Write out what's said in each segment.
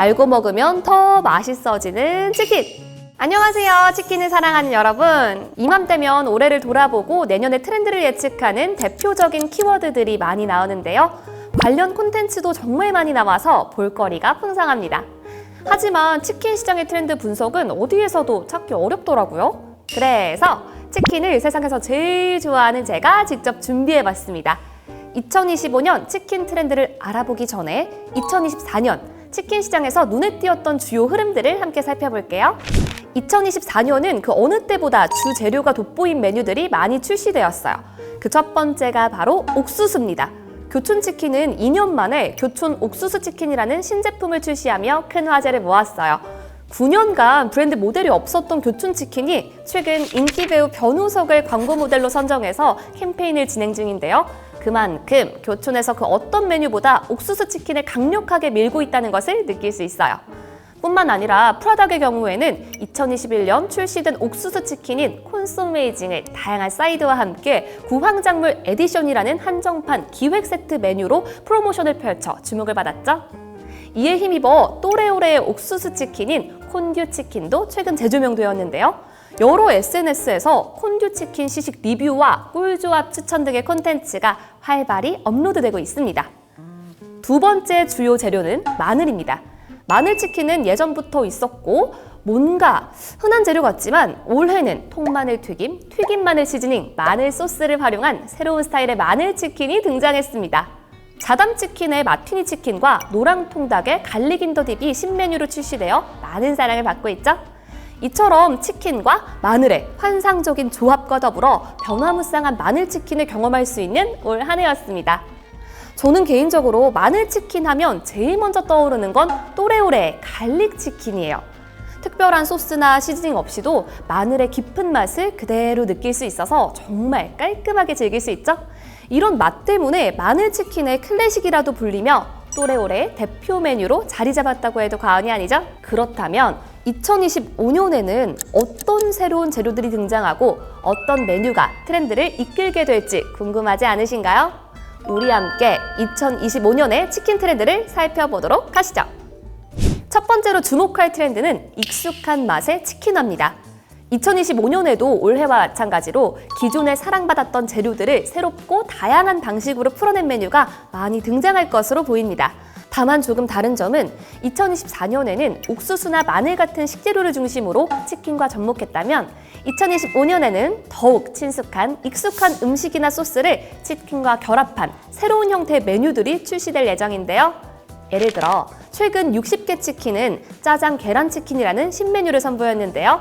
알고 먹으면 더 맛있어지는 치킨. 안녕하세요. 치킨을 사랑하는 여러분. 이맘때면 올해를 돌아보고 내년의 트렌드를 예측하는 대표적인 키워드들이 많이 나오는데요. 관련 콘텐츠도 정말 많이 나와서 볼거리가 풍성합니다. 하지만 치킨 시장의 트렌드 분석은 어디에서도 찾기 어렵더라고요. 그래서 치킨을 세상에서 제일 좋아하는 제가 직접 준비해 봤습니다. 2025년 치킨 트렌드를 알아보기 전에 2024년 치킨 시장에서 눈에 띄었던 주요 흐름들을 함께 살펴볼게요. 2024년은 그 어느 때보다 주 재료가 돋보인 메뉴들이 많이 출시되었어요. 그 첫 번째가 바로 옥수수입니다. 교촌치킨은 2년 만에 교촌 옥수수 치킨이라는 신제품을 출시하며 큰 화제를 모았어요. 9년간 브랜드 모델이 없었던 교촌치킨이 최근 인기 배우 변우석을 광고 모델로 선정해서 캠페인을 진행 중인데요. 그만큼 교촌에서 그 어떤 메뉴보다 옥수수 치킨을 강력하게 밀고 있다는 것을 느낄 수 있어요. 뿐만 아니라 프라닭의 경우에는 2021년 출시된 옥수수 치킨인 콘소메이징을 다양한 사이드와 함께 구황작물 에디션이라는 한정판 기획 세트 메뉴로 프로모션을 펼쳐 주목을 받았죠. 이에 힘입어 또래오래의 옥수수 치킨인 콘듀 치킨도 최근 재조명되었는데요. 여러 SNS에서 콘듀 치킨 시식 리뷰와 꿀조합 추천 등의 콘텐츠가 활발히 업로드되고 있습니다. 두 번째 주요 재료는 마늘입니다. 마늘 치킨은 예전부터 있었고 뭔가 흔한 재료 같지만 올해는 통마늘 튀김, 튀김 마늘 시즈닝, 마늘 소스를 활용한 새로운 스타일의 마늘 치킨이 등장했습니다. 자담 치킨의 마티니 치킨과 노랑 통닭의 갈릭 인더 딥이 신메뉴로 출시되어 많은 사랑을 받고 있죠. 이처럼 치킨과 마늘의 환상적인 조합과 더불어 변화무쌍한 마늘 치킨을 경험할 수 있는 올 한 해였습니다. 저는 개인적으로 마늘 치킨 하면 제일 먼저 떠오르는 건 또래오래 갈릭 치킨이에요. 특별한 소스나 시즈닝 없이도 마늘의 깊은 맛을 그대로 느낄 수 있어서 정말 깔끔하게 즐길 수 있죠? 이런 맛 때문에 마늘 치킨의 클래식이라도 불리며 또래오래 대표 메뉴로 자리 잡았다고 해도 과언이 아니죠? 그렇다면 2025년에는 어떤 새로운 재료들이 등장하고 어떤 메뉴가 트렌드를 이끌게 될지 궁금하지 않으신가요? 우리 함께 2025년의 치킨 트렌드를 살펴보도록 하시죠. 첫 번째로 주목할 트렌드는 익숙한 맛의 치킨화입니다. 2025년에도 올해와 마찬가지로 기존에 사랑받았던 재료들을 새롭고 다양한 방식으로 풀어낸 메뉴가 많이 등장할 것으로 보입니다. 다만 조금 다른 점은 2024년에는 옥수수나 마늘 같은 식재료를 중심으로 치킨과 접목했다면 2025년에는 더욱 친숙한 익숙한 음식이나 소스를 치킨과 결합한 새로운 형태의 메뉴들이 출시될 예정인데요. 예를 들어 최근 60개 치킨은 짜장 계란 치킨이라는 신메뉴를 선보였는데요.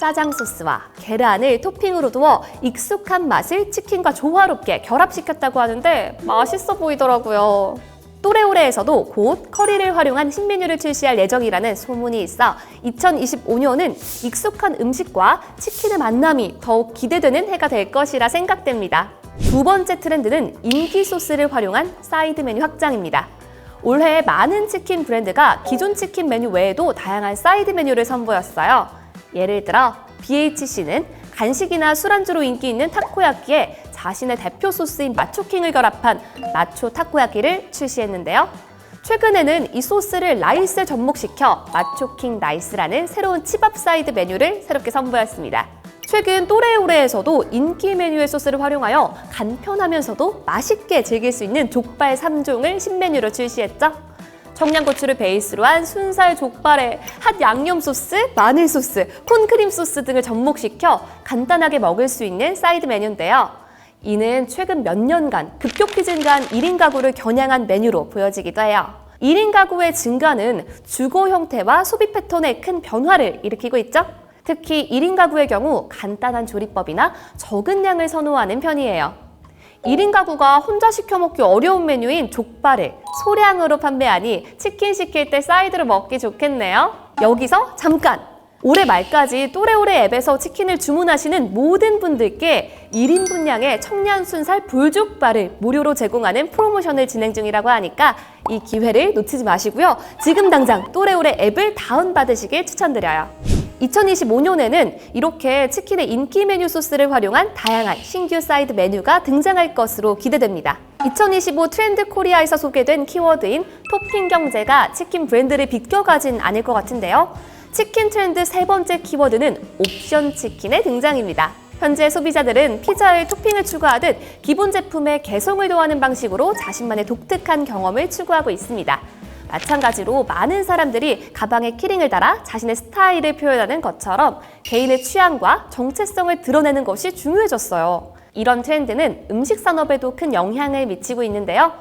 짜장 소스와 계란을 토핑으로 두어 익숙한 맛을 치킨과 조화롭게 결합시켰다고 하는데 맛있어 보이더라고요. 또래오래에서도 곧 커리를 활용한 신메뉴를 출시할 예정이라는 소문이 있어 2025년은 익숙한 음식과 치킨의 만남이 더욱 기대되는 해가 될 것이라 생각됩니다. 두 번째 트렌드는 인기 소스를 활용한 사이드 메뉴 확장입니다. 올해 많은 치킨 브랜드가 기존 치킨 메뉴 외에도 다양한 사이드 메뉴를 선보였어요. 예를 들어 BHC는 간식이나 술안주로 인기 있는 타코야끼에 자신의 대표 소스인 마초킹을 결합한 마초 타코야끼를 출시했는데요. 최근에는 이 소스를 라이스에 접목시켜 마초킹 라이스라는 새로운 치밥 사이드 메뉴를 새롭게 선보였습니다. 최근 또래오래에서도 인기 메뉴의 소스를 활용하여 간편하면서도 맛있게 즐길 수 있는 족발 3종을 신메뉴로 출시했죠. 청양고추를 베이스로 한 순살 족발에 핫 양념 소스, 마늘 소스, 콘크림 소스 등을 접목시켜 간단하게 먹을 수 있는 사이드 메뉴인데요. 이는 최근 몇 년간 급격히 증가한 1인 가구를 겨냥한 메뉴로 보여지기도 해요. 1인 가구의 증가는 주거 형태와 소비 패턴에 큰 변화를 일으키고 있죠. 특히 1인 가구의 경우 간단한 조리법이나 적은 양을 선호하는 편이에요. 1인 가구가 혼자 시켜 먹기 어려운 메뉴인 족발을 소량으로 판매하니 치킨 시킬 때 사이드로 먹기 좋겠네요. 여기서 잠깐! 올해 말까지 또래오래 앱에서 치킨을 주문하시는 모든 분들께 1인 분량의 청년 순살 불족발을 무료로 제공하는 프로모션을 진행 중이라고 하니까 이 기회를 놓치지 마시고요. 지금 당장 또래오래 앱을 다운받으시길 추천드려요. 2025년에는 이렇게 치킨의 인기 메뉴 소스를 활용한 다양한 신규 사이드 메뉴가 등장할 것으로 기대됩니다. 2025 트렌드 코리아에서 소개된 키워드인 토핑 경제가 치킨 브랜드를 비껴가진 않을 것 같은데요. 치킨 트렌드 세 번째 키워드는 옵션 치킨의 등장입니다. 현재 소비자들은 피자에 토핑을 추가하듯 기본 제품에 개성을 더하는 방식으로 자신만의 독특한 경험을 추구하고 있습니다. 마찬가지로 많은 사람들이 가방에 키링을 달아 자신의 스타일을 표현하는 것처럼 개인의 취향과 정체성을 드러내는 것이 중요해졌어요. 이런 트렌드는 음식 산업에도 큰 영향을 미치고 있는데요.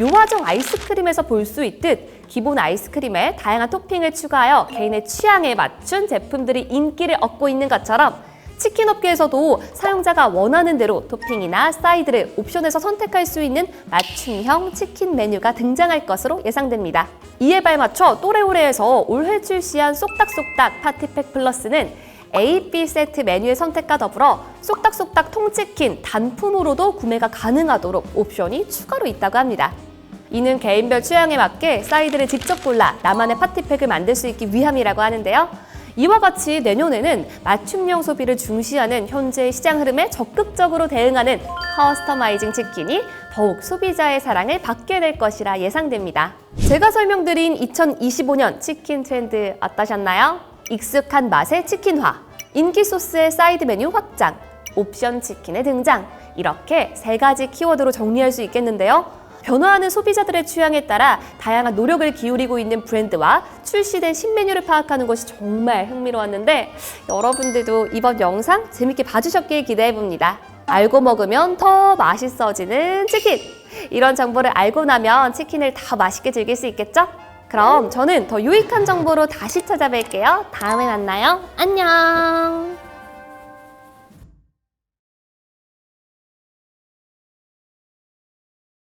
요화정 아이스크림에서 볼 수 있듯 기본 아이스크림에 다양한 토핑을 추가하여 개인의 취향에 맞춘 제품들이 인기를 얻고 있는 것처럼 치킨 업계에서도 사용자가 원하는 대로 토핑이나 사이드를 옵션에서 선택할 수 있는 맞춤형 치킨 메뉴가 등장할 것으로 예상됩니다. 이에 발맞춰 또래오레에서 올해 출시한 쏙닥쏙닥 파티팩 플러스는 A, B 세트 메뉴의 선택과 더불어 쏙닥쏙닥 통치킨 단품으로도 구매가 가능하도록 옵션이 추가로 있다고 합니다. 이는 개인별 취향에 맞게 사이드를 직접 골라 나만의 파티팩을 만들 수 있기 위함이라고 하는데요. 이와 같이 내년에는 맞춤형 소비를 중시하는 현재의 시장 흐름에 적극적으로 대응하는 커스터마이징 치킨이 더욱 소비자의 사랑을 받게 될 것이라 예상됩니다. 제가 설명드린 2025년 치킨 트렌드 어떠셨나요? 익숙한 맛의 치킨화, 인기 소스의 사이드 메뉴 확장, 옵션 치킨의 등장 이렇게 세 가지 키워드로 정리할 수 있겠는데요. 변화하는 소비자들의 취향에 따라 다양한 노력을 기울이고 있는 브랜드와 출시된 신메뉴를 파악하는 것이 정말 흥미로웠는데 여러분들도 이번 영상 재밌게 봐주셨길 기대해봅니다. 알고 먹으면 더 맛있어지는 치킨! 이런 정보를 알고 나면 치킨을 더 맛있게 즐길 수 있겠죠? 그럼 저는 더 유익한 정보로 다시 찾아뵐게요. 다음에 만나요. 안녕!